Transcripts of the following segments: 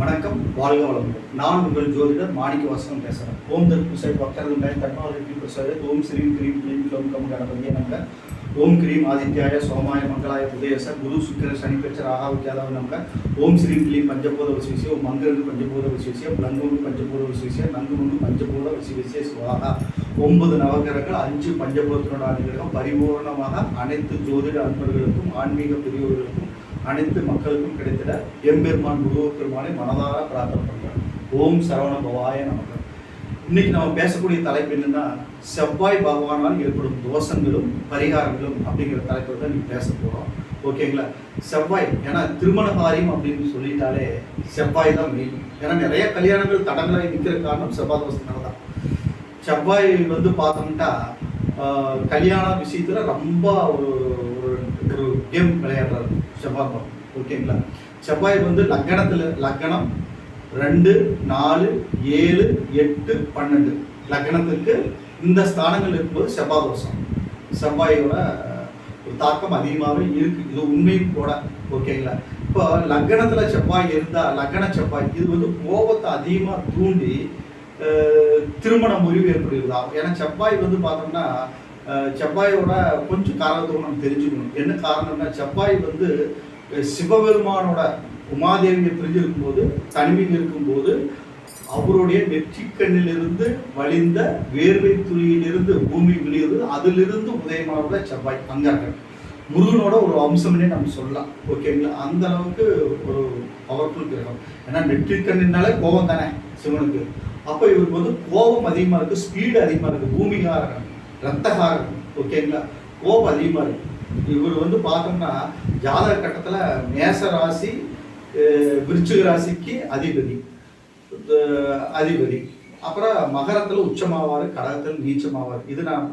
வணக்கம் வாழ்க வளமுடன். நான் உங்கள் ஜோதிடர் மாணிக்க வாசகம் பேசுகிறேன் ஓம் தர்புசை பக்தர்கள் மேல் தன்மாவதி பிரசாத ஓம் ஸ்ரீம் கிரீம் கிரீம் கிளோம் கம் கணபதியை நம்ப ஓம் கிரீம் ஆதித்யாய சோமாய மங்களாய புதேச குரு சுக்கிர சனி பெற்ற கேலாவில் நம்ப ஓம் ஸ்ரீம் கிளீம் பஞ்சபூத விசேஷிய ஓம் மங்கருக்கு பஞ்சபூத விசேஷிய பிளங்குண்டு பஞ்சபூத விசேஷிய நங்குமுண்டு பஞ்சபூத விசேஷிய சுவாகா. ஒன்பது நவகிரகங்கள் அஞ்சு பஞ்சபூதத்தினோட அனுகிரகம் பரிபூர்ணமாக அனைத்து ஜோதிட அன்பர்களுக்கும் ஆன்மீக பெரியவர்களுக்கும் அனைத்து மக்களுக்கும் கிடைத்திட எம்பெருமான் முருகப்பெருமானை பெருமானை மனதார பிரார்த்தனை பண்ணுறேன் ஓம் சரவண பவாய நமக்கு இன்னைக்கு நம்ம பேசக்கூடிய தலைப்பு என்னன்னா செவ்வாய் பகவானால் ஏற்படும் தோஷங்களும் பரிகாரங்களும் அப்படிங்கிற தலைப்பில் தான் நீங்கள் பேச போகிறோம் ஓகேங்களா செவ்வாய் ஏன்னா திருமண காரியம் அப்படின்னு சொல்லிட்டாலே செவ்வாய் தான் மெயின் ஏன்னா நிறைய கல்யாணங்கள் தடங்களாக நிற்கிற காரணம் செவ்வாய் தோஷத்தினால தான். செவ்வாய் வந்து பார்த்தோம்னா கல்யாண விஷயத்தில் ரொம்ப ஒரு ஒரு ஒரு கேம் விளையாடுறாரு. செவ்வாய் பகவான். ஓகேங்களா? செவ்வாய் வந்து லக்கணத்தில் லக்கணம் ரெண்டு நாலு ஏழு எட்டு பன்னெண்டு. லக்கணத்துக்கு இந்த ஸ்தானங்கள் இருக்கும்போது செவ்வாய் தோஷம். செவ்வாயோட ஒரு தாக்கம் அதிகமாகவே இருக்கு. இது உண்மையும் கூட. ஓகேங்களா? இப்போ லக்கணத்தில் செவ்வாய் இருந்தால் லக்கண செவ்வாய் இது வந்து கோபத்தை அதிகமாக தூண்டி திருமண முறிவு ஏற்படுகிறதா ஏன்னா செவ்வாய் வந்து பார்த்தோம்னா செவ்வாயோட கொஞ்சம் காரணத்துக்கு நம்ம தெரிஞ்சுக்கணும். என்ன காரணம்னா செவ்வாய் வந்து சிவபெருமானோட உமாதேவியை பிரிஞ்சிருக்கும்போது தனிமையில் இருக்கும்போது அவருடைய நெற்றிக்கண்ணிலிருந்து வழிந்த வேர்வை துளியிலிருந்து பூமி விழுகிறது. அதிலிருந்து உதயமானத செவ்வாய் அங்கார்கள். முருகனோட ஒரு அம்சம்னே நம்ம சொல்லலாம். ஓகேங்களா அந்த அளவுக்கு ஒரு பவர்ஃபுல் கிரகம். ஏன்னா நெற்றிக்கண்ணினாலே கோபம் தானே சிவனுக்கு. அப்போ இவருக்கு வந்து கோபம் அதிகமாக இருக்குது ஸ்பீடு அதிகமாக இருக்குது பூமிகாரகம் ரத்தகாரன் ஓகேங்களா கோபம் அதிகமாக இருக்கும் இவர் வந்து பார்த்தோம்னா ஜாதக கட்டத்தில் மேச ராசி விருச்சிக ராசிக்கு அதிபதி. அதிபதி. அப்புறம் மகரத்தில் உச்சமாவார் கடகத்தில் நீச்சமாவார். இது நான்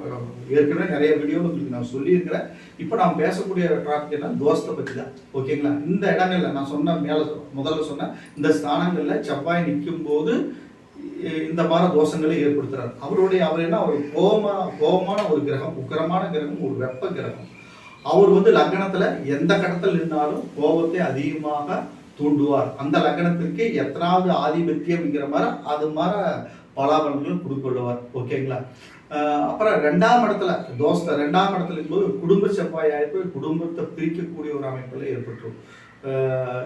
ஏற்கனவே நிறைய வீடியோவில் உங்களுக்கு நான் சொல்லியிருக்கிறேன். இப்போ நான் பேசக்கூடிய டாபிக் என்ன? தோஸ்தை பற்றி தான் ஓகேங்களா இந்த இடங்கள்ல நான் சொன்ன மேலே முதல்ல சொன்ன இந்த ஸ்தானங்களில் செவ்வாய் நிற்கும் போது இந்த மாதிரி தோஷங்களை ஏற்படுத்துறாரு. அவருடைய அவர் என்ன ஒரு கோபமான கோபமான ஒரு கிரகம் உக்கரமான கிரகம் ஒரு வெப்ப கிரகம். அவர் வந்து லக்னத்துல எந்த கட்டத்தில் நின்னாலும் கோபத்தை அதிகமாக தூண்டுவார். அந்த லக்னத்திற்கு எத்தனாவது ஆதிபத்தியம்ங்கிற மாதிரி அது மாதிரி பலாபலன்களும் கொடுக்கொள்ளுவார் ஓகேங்களா ஆஹ் அப்புறம் ரெண்டாம் இடத்துல தோஸ்த ரெண்டாம் இடத்துல இருக்கும்போது குடும்ப செவ்வாய் ஆயிப்பு குடும்பத்தை பிரிக்கக்கூடிய ஒரு அமைப்புல ஏற்பட்டுரும்.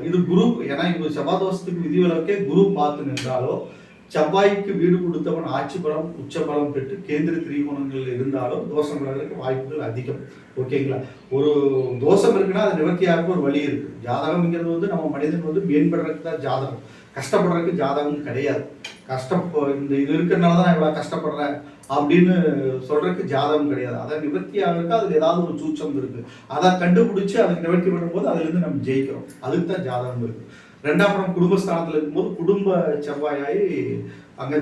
இது குரு ஏன்னா இப்போ செவ்வாய் தோஷத்துக்கு விதிவிலக்கே குரு பார்த்து நின்றாலோ செவ்வாய்க்கு வீடு கொடுத்தவன் ஆட்சி பலம் உச்ச பலம் பெற்று கேந்திர திரிகோணங்கள் இருந்தாலும் தோஷம் விலகிறதுக்கு வாய்ப்புகள் அதிகம். ஓகேங்களா ஒரு தோஷம் இருக்குன்னா அது நிவர்த்தியாக ஒரு வழி இருக்கு. ஜாதகம்ங்கிறது வந்து நம்ம மனிதன் வந்து மேம்படுறதுக்கு தான் ஜாதகம். கஷ்டப்படுறதுக்கு ஜாதகம் கிடையாது. கஷ்டம் இந்த இது இருக்கிறனால தான் இவ்வளோ கஷ்டப்படுறேன் அப்படின்னு சொல்றதுக்கு ஜாதகம் கிடையாது. அதை நிவர்த்தி ஆகிறதுக்கு அதுல ஏதாவது ஒரு சூச்சம் இருக்கு. அதை கண்டுபிடிச்சு அதை நிவர்த்தி பண்ணும்போது அதுலேருந்து நம்ம ஜெயிக்கிறோம். அதுக்கு தான் ஜாதகம் இருக்குது ரெண்டாம் குடும்பஸ்தானத்தில் இருக்கும்போது குடும்ப செவ்வாயாய் அங்கே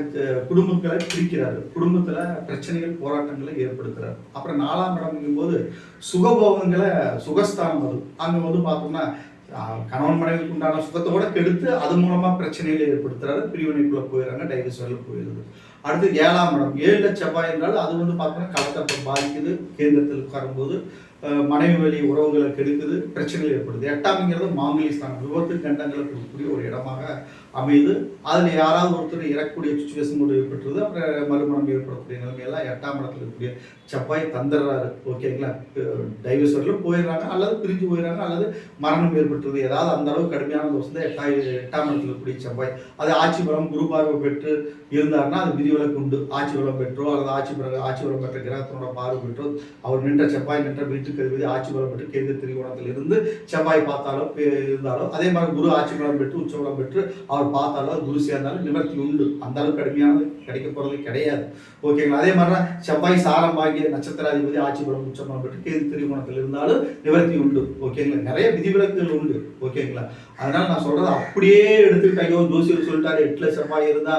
குடும்பங்களை பிரிக்கிறாரு. குடும்பத்தில் பிரச்சனைகள் போராட்டங்களை ஏற்படுத்துறாரு. அப்புறம் நாலாம் இடம்ங்கும் போது சுகபோகங்களை சுகஸ்தானம் அது. அங்கே வந்து பார்த்தோம்னா கணவன் மனைவிக்கு உண்டான சுகத்தோட கெடுத்து அது மூலமாக பிரச்சனைகளை ஏற்படுத்துறாரு. பிரிவினைக்குள்ளே போயிடுறாங்க டைவர்ஸ் வரல போயிடுது. அடுத்து ஏழாம் இடம். ஏழு செவ்வாய் என்றால் அது வந்து பார்த்தீங்கன்னா களத்தை பாதிக்குது. கேந்திரத்தில் உட்காரும்போது மனைவி வழி உறவுகளை கெடுக்குது பிரச்சனைகள் ஏற்படுது. எட்டாம்ங்கிறது மாங்கலி ஸ்தானம். விபத்து கண்டங்களை கொடுக்கக்கூடிய ஒரு இடமாக அமையுது அதில் யாராவது ஒருத்தர் இறக்கக்கூடிய சுச்சுவேஷன் கூட ஏற்பட்டுருது அப்புறம் மறுமணம் ஏற்படக்கூடிய நிலைமையெல்லாம் எட்டாம் இடத்துல இருக்கக்கூடிய செவ்வாய் தந்துடுறாரு ஓகேங்களா டைவர்ஸ் போயிடுறாங்க அல்லது பிரிஞ்சு போயிடுறாங்க அல்லது மரணம் ஏற்பட்டுருது ஏதாவது அந்த அளவுக்கு கடுமையான தோஷம் தான் எட்டாய் எட்டாம் இடத்துல இருக்கக்கூடிய செவ்வாய். அது ஆட்சி பலம் குரு பார்வை பெற்று இருந்தாருன்னா அது விதிவிலக்கு உண்டு. ஆட்சி பலம் பெற்றோ அல்லது ஆட்சி பிறகு ஆட்சி பலம் பெற்ற கிரகத்தினோட பார்வை பெற்றோ அவர் நின்ற செவ்வாய் நின்ற வீட்டுக்கு அதிபதி ஆட்சி பலம் பெற்று கேந்திர திரிகோணத்தில் இருந்து செவ்வாய் பார்த்தாலோ பே- அதே மாதிரி குரு ஆட்சி பலம் பெற்று உச்ச பெற்று அவர் பார்த்தாலோ அது குரு சேர்ந்தாலும் நிவர்த்தி உண்டு. அந்த அளவுக்கு கடுமையானது கிடைக்க போறது கிடையாது. ஓகேங்களா அதே மாதிரி தான் செவ்வாய் சாரம் நட்சத்திராதிபதி ஆட்சி பலம் உச்சமாக பெற்று கேது திரிகோணத்தில் இருந்தாலும் நிவர்த்தி உண்டு. ஓகேங்களா நிறைய விதிவிலக்குகள் உண்டு. ஓகேங்களா அதனால நான் சொல்றது அப்படியே எடுத்துக்கிட்டு ஐயோ ஜோசியர் சொல்லிட்டாரு எட்டுல செவ்வாய் இருந்தா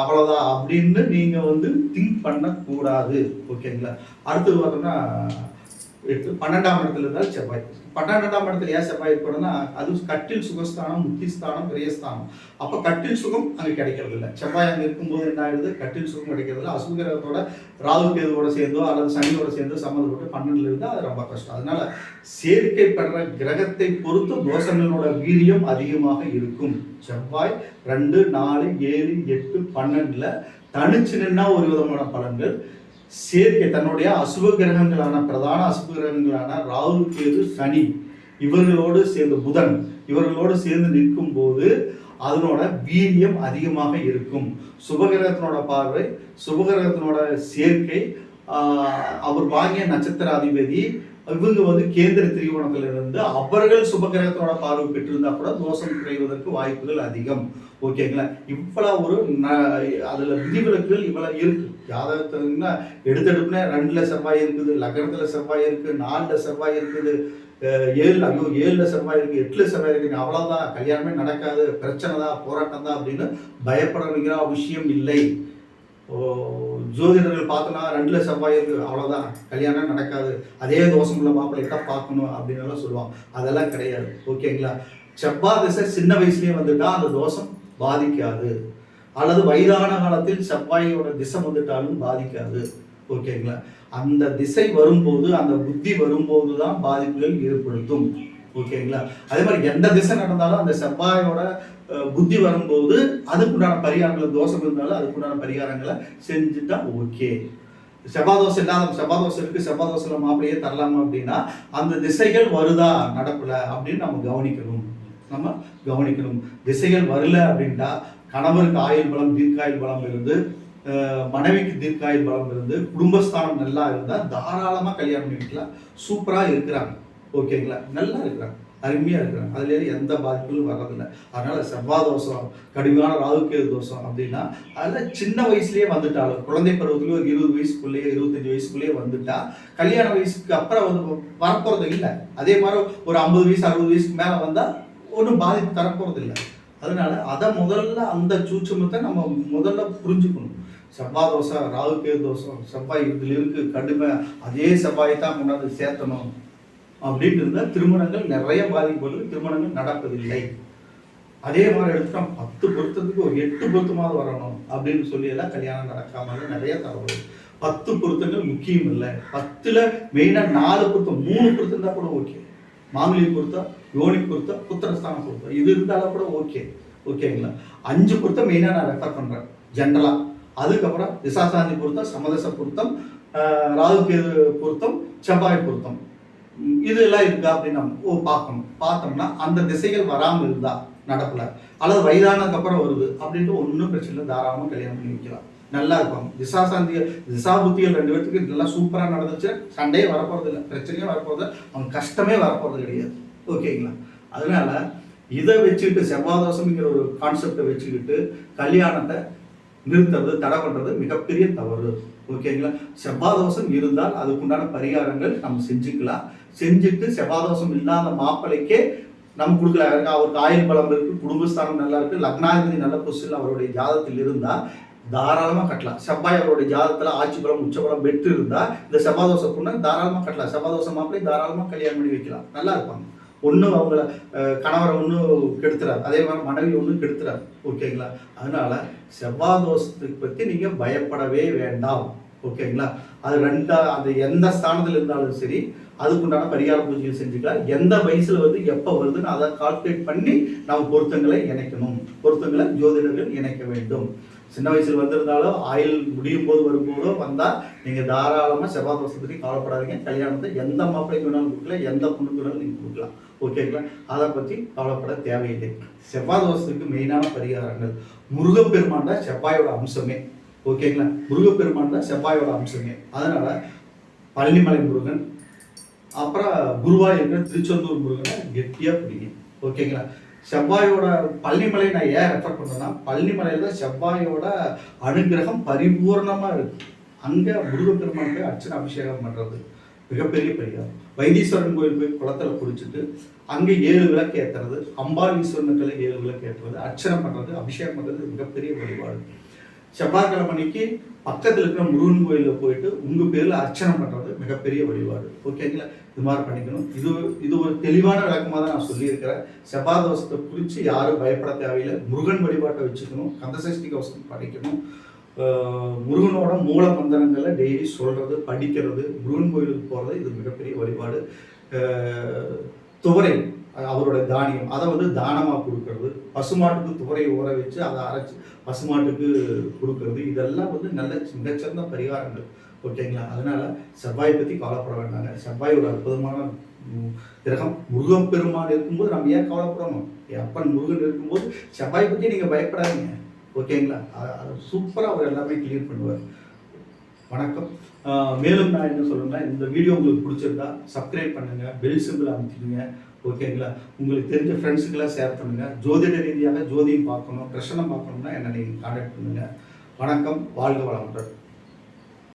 அவ்வளவுதான் அப்படின்னு நீங்க வந்து திங்க் பண்ண கூடாது ஓகேங்களா அடுத்தது பார்த்தோம்னா எட்டு பன்னெண்டாம் இடத்துல இருந்தால் செவ்வாய். பன்னெண்டாம் இடத்துல ஏன் செவ்வாய் இருக்கணும்னா அது கட்டில் சுகஸ்தானம் முத்திஸ்தானம் பிரியஸ்தானம் அப்போ கட்டில் சுகம் அங்கே கிடைக்கிறது இல்லை. செவ்வாய் அங்கே இருக்கும்போது என்ன ஆயிடுது? கட்டில் சுகம் கிடைக்கிறது இல்லை. அசுகிரகத்தோட ராகு கேதுவோட சேர்ந்தோ அல்லது சனியோட சேர்ந்தோ சம்மந்தப்பட்டு பன்னெண்டுல இருந்தால் அது ரொம்ப கஷ்டம். அதனால சேர்க்கை பெற கிரகத்தை பொறுத்து தோஷங்களோட வீரியம் அதிகமாக இருக்கும். செவ்வாய் ரெண்டு நாலு ஏழு எட்டு பன்னெண்டுல தனிச்சு நின்னா ஒரு விதமான பலன்கள். சேர்க்கை தன்னுடைய அசுப கிரகங்களான பிரதான அசுப கிரகங்களான ராகு கேது சனி இவர்களோடு சேர்ந்து புதன் இவர்களோடு சேர்ந்து நிற்கும் போது அதனோட வீரியம் அதிகமாக இருக்கும். சுபகிரகத்தினோட பார்வை சுபகிரகத்தினோட சேர்க்கை அவர் வாங்கிய நட்சத்திர அதிபதி இவங்க வந்து கேந்திர திரிகோணத்தில் இருந்து அவர்கள் சுபகிரகத்தோட பார்வை பெற்றிருந்தா கூட தோஷம் குறைவதற்கு வாய்ப்புகள் அதிகம். ஓகேங்களா இவ்வளவு ஒரு ந- அதுல விதிவிலக்குகள் இவ்வளவு இருக்கு. ஜாதகத்துனா எடுத்தெடுப்புனா ரெண்டுல செவ்வாய் இருக்குது லக்னத்துல செவ்வாய் இருக்கு நாலுல செவ்வாய் இருக்குது ஏழு ஐயோ ஏழுல செவ்வாய் இருக்கு எட்டுல செவ்வாய் இருக்கு அவ்வளவுதான் கல்யாணமே நடக்காது பிரச்சனை தான் போராட்டம் தான் அப்படின்னு பயப்படணுங்கிற அவசியம் இல்லை. ஓ, ஜோதிடர்கள் பார்த்தோன்னா ரெண்டுல செவ்வாய் இருக்கு அவ்வளோதான் கல்யாணம் நடக்காது. அதே தோஷமுள்ள மாப்பிள்ளை தான் பார்க்கணும் அப்படின்னு எல்லாம் சொல்லுவாங்க. அதெல்லாம் கிடையாது. ஓகேங்களா? செவ்வாய் திசை சின்ன வயசுலேயே வந்துட்டா அந்த தோஷம் பாதிக்காது. அல்லது வயதான காலத்தில் செவ்வாயோட திசை வந்துட்டாலும் பாதிக்காது. ஓகேங்களா? அந்த திசை வரும்போது அந்த புத்தி வரும்போது தான் பாதிப்புகள் ஏற்படுத்தும். ஓகேங்களா அதே மாதிரி எந்த திசை நடந்தாலும் அந்த செவ்வாயோட புத்தி வரும்போது அதுக்குண்டான பரிகாரங்கள் தோஷம் இருந்தாலும் அதுக்குண்டான பரிகாரங்களை செஞ்சுட்டா ஓகே செவ்வாய் தோசை இல்லாத செவ்வாய் தோசை இருக்கு செவ்வாய் தோசையில் மாப்பிளையே தரலாமா அப்படின்னா அந்த திசைகள் வருதா நடப்புல அப்படின்னு நம்ம கவனிக்கணும். நம்ம கவனிக்கணும். திசைகள் வரல அப்படின்ட்டா கணவருக்கு ஆயுள் பலம் தீர்க்காயுள் பலம் இருந்து மனைவிக்கு தீர்க்காயுள் பலம் இருந்து குடும்பஸ்தானம் நல்லா இருந்தால் தாராளமாக கல்யாணம் பண்ணிக்கலாம். சூப்பராக இருக்கிறாங்க. ஓகேங்களா? நல்லா இருக்கிறாங்க. அருமையாக இருக்கிறாங்க. அதுல எந்த பாதிப்புகளும் வர்றதில்லை அதனால் செவ்வாய் தோஷம் கடுமையான ராகுகேது தோஷம் அப்படின்னா அதில் சின்ன வயசுலேயே வந்துட்டாலும் குழந்தை பருவத்துலேயே ஒரு இருபது வயசுக்குள்ளேயே இருபத்தஞ்சி வயசுக்குள்ளேயே வந்துட்டா கல்யாண வயசுக்கு அப்புறம் வந்து வரப்போகிறது இல்லை. அதே மாதிரி ஒரு ஐம்பது வயசு அறுபது வயசுக்கு மேலே வந்தால் ஒன்றும் பாதிப்பு தரப்போகிறது இல்லை அதனால அதை முதல்ல அந்த சூட்சமத்தை நம்ம முதல்ல புரிஞ்சுக்கணும். செவ்வாய் தோசம் ராகுகேது தோஷம் செவ்வாய் இதில் இருக்குது கடுமை அதே செவ்வாயை தான் கொண்டாந்து சேர்த்தணும். அப்படின்னு இருந்தால் திருமணங்கள் நிறைய பாதிப்புகள் திருமணங்கள் நடப்பதில்லை. அதே மாதிரி எடுத்துட்டோம் பத்து பொருத்தத்துக்கு ஒரு எட்டு பொருத்தமாவது வரணும் அப்படின்னு சொல்லி எல்லாம் கல்யாணம் நடக்காமல் நிறைய தகவல் பத்து பொருத்தங்கள் முக்கியம் இல்லை. பத்தில் மெயினாக நாலு பொருத்தம் மூணு பொருத்தம் தான் கூட ஓகே மாமிலி பொருத்தம் யோனி பொருத்தம் புத்திரஸ்தான பொருத்தம். இது இருந்தாலும் கூட ஓகே ஓகேங்களா அஞ்சு பொருத்தம் மெயினாக நான் ரெஃபர் பண்ணுறேன் ஜென்ரலாக அதுக்கப்புறம் திசாசாந்தி பொருத்தம் சமதச பொருத்தம் ராகு ராகுகேது பொருத்தம் செவ்வாய் பொருத்தம். இதெல்லாம் இருக்கா அப்படின்னு நம்ம ஓ பார்க்கணும். பார்த்தோம்னா அந்த திசைகள் வராமல் இருந்தா நடக்கல. அல்லது வயதானதுக்கு அப்புறம் வருது அப்படின்ட்டு ஒன்றும் பிரச்சனை இல்லை. தாராளமாக கல்யாணம் பண்ணி வைக்கலாம். நல்லா திசா திசாசாந்தி திசா புத்திகள் ரெண்டு பேர்த்துக்கு நல்லா சூப்பராக நடந்துச்சு. சண்டையே வரப்போறது இல்லை பிரச்சனையே வரப்போறது அவங்க கஷ்டமே வரப்போறது கிடையாது. ஓகேங்களா அதனால இதை வச்சுக்கிட்டு செவ்வாதோஷம்ங்கிற ஒரு கான்செப்டை வச்சுக்கிட்டு கல்யாணத்தை நிறுத்துறது தடை பண்ணுறது மிகப்பெரிய தவறு. ஓகேங்களா செவ்வாதோஷம் இருந்தால் அதுக்குண்டான பரிகாரங்கள் நம்ம செஞ்சுக்கலாம். செஞ்சுட்டு செவ்வாதோஷம் இல்லாத மாப்பிள்ளைக்கே நம்ம கொடுக்குற அவருக்கு ஆயுள் பலம் இருக்கு குடும்பஸ்தானம் நல்லா இருக்கு லக்னாதிபதி நல்ல பொசிஷன் அவருடைய ஜாதத்தில் இருந்தா தாராளமாக கட்டலாம். செவ்வாய் அவருடைய ஜாதத்தில் ஆட்சி பலம் உச்சபலம் பெற்று இருந்தா இந்த செவ்வாய் பொண்ணை தாராளமாக கட்டலாம். செவ்வாய் மாப்பிள்ளை தாராளமாக கல்யாணம் பண்ணி வைக்கலாம். நல்லா இருப்பாங்க. ஒன்றும் அவங்கள கணவரை ஒன்றும் கெடுத்துறாரு. அதே மாதிரி மனைவி ஒன்றும் கெடுத்துறாரு. ஓகேங்களா? அதனால செவ்வாதோஷத்துக்கு பற்றி நீங்கள் பயப்படவே வேண்டாம். ஓகேங்களா? அது ரெண்டா அது எந்த ஸ்தானத்தில் இருந்தாலும் சரி அதுக்குண்டான பரிகார பூஜைகள் செஞ்சுக்கலாம். எந்த வயசுல வந்து எப்போ வருதுன்னு அதை கால்குலேட் பண்ணி நம்ம பொருத்தங்களை இணைக்கணும். பொருத்தங்களை ஜோதிடர்கள் இணைக்க வேண்டும். சின்ன வயசுல வந்திருந்தாலும் ஆயுள் முடியும் போது வரும்போதோ வந்தால் நீங்கள் தாராளமாக செவ்வாய் தோஷத்தை கவலைப்படாதீங்க. கல்யாணத்தை எந்த மாப்பிள்ளைக்கு வேணாலும் கொடுக்கலாம் எந்த பொண்ணுக்கு வேணாலும் நீங்கள் கொடுக்கலாம். ஓகேங்களா அதை பற்றி கவலைப்பட தேவையில்லை. செவ்வாய் தோஷத்துக்கு மெயினான பரிகாரங்கள். முருகப்பெருமான் தான் செவ்வாயோட அம்சமே. ஓகேங்களா? முருகப்பெருமான் தான் செவ்வாயோட அம்சங்க அதனால பழனிமலை முருகன் அப்புறம் குருவாய் என்ற திருச்செந்தூர் முருகனை கெட்டியாக பிடிக்கும் ஓகேங்களா? செவ்வாயோட பழனிமலையை நான் ஏன் ரெஃபர் பண்ணேன்னா பள்ளிமலையில் தான் செவ்வாயோட அனுகிரகம் பரிபூர்ணமாக இருக்கு. அங்கே முருகப்பெருமான் போய் அர்ச்சனை அபிஷேகம் பண்ணுறது மிகப்பெரிய பரிகாரம். வைத்தீஸ்வரன் கோயில் போய் குளத்துல குளிச்சுட்டு அங்கே ஏழு விளக்கு ஏற்றுறது அம்பாலீஸ்வரனுக்களை ஏழு விளக்கு ஏற்றுறது அர்ச்சனை பண்ணுறது அபிஷேகம் பண்ணுறது மிகப்பெரிய வழிபாடு. செவ்வாய்க்கிழமை அன்னைக்கு பக்கத்தில் இருக்கிற முருகன் கோயிலில் போயிட்டு உங்கள் பேரில் அர்ச்சனை பண்ணுறது மிகப்பெரிய வழிபாடு. ஓகேங்களா இது மாதிரி பண்ணிக்கணும். இது இது ஒரு தெளிவான விளக்கமாக தான் நான் சொல்லியிருக்கிறேன். செவ்வாய் தோஷத்தை குறித்து யாரும் பயப்பட தேவையில்லை. முருகன் வழிபாட்டை வச்சுக்கணும். கந்தசஷ்டி கவசம் படிக்கணும். முருகனோட மூல மந்திரங்களை டெய்லி சொல்கிறது படிக்கிறது முருகன் கோயிலுக்கு போகிறது இது மிகப்பெரிய வழிபாடு. துவரை அவரோட தானியம். அதை வந்து தானமாக கொடுக்கறது. பசுமாட்டுக்கு துவரையை ஊற வச்சு அதை அரைச்சி பசுமாட்டுக்கு கொடுக்கறது. இதெல்லாம் வந்து நல்ல மிகச்சிறந்த பரிகாரங்கள். ஓகேங்களா? அதனால செவ்வாயை பற்றி கவலைப்பட வேண்டாங்க. செவ்வாய் ஒரு அற்புதமான கிரகம். முருகன் பெருமான் இருக்கும்போது நம்ம ஏன் கவலைப்படணும்? என் அப்பன் முருகன் இருக்கும்போது செவ்வாய் பற்றி நீங்கள் பயப்படாதீங்க. ஓகேங்களா? சூப்பராக அவர் எல்லாமே கிளியர் பண்ணுவார். வணக்கம். மேலும் நான் என்ன சொல்லணும்னா இந்த வீடியோ உங்களுக்கு பிடிச்சிருந்தா சப்ஸ்கிரைப் பண்ணுங்கள் பெல் சிம்பிள் அமைச்சிடுங்க ஓகேங்களா உங்களுக்கு தெரிஞ்ச ஃப்ரெண்ட்ஸுக்கெல்லாம் ஷேர் பண்ணுங்கள் ஜோதிட ரீதியாக ஜோதியம் பார்க்கணும் பிரச்சனை பார்க்கணும்னா என்னை நீங்கள் கான்டாக்ட் பண்ணுங்கள் வணக்கம் வாழ்க வளமுடன்.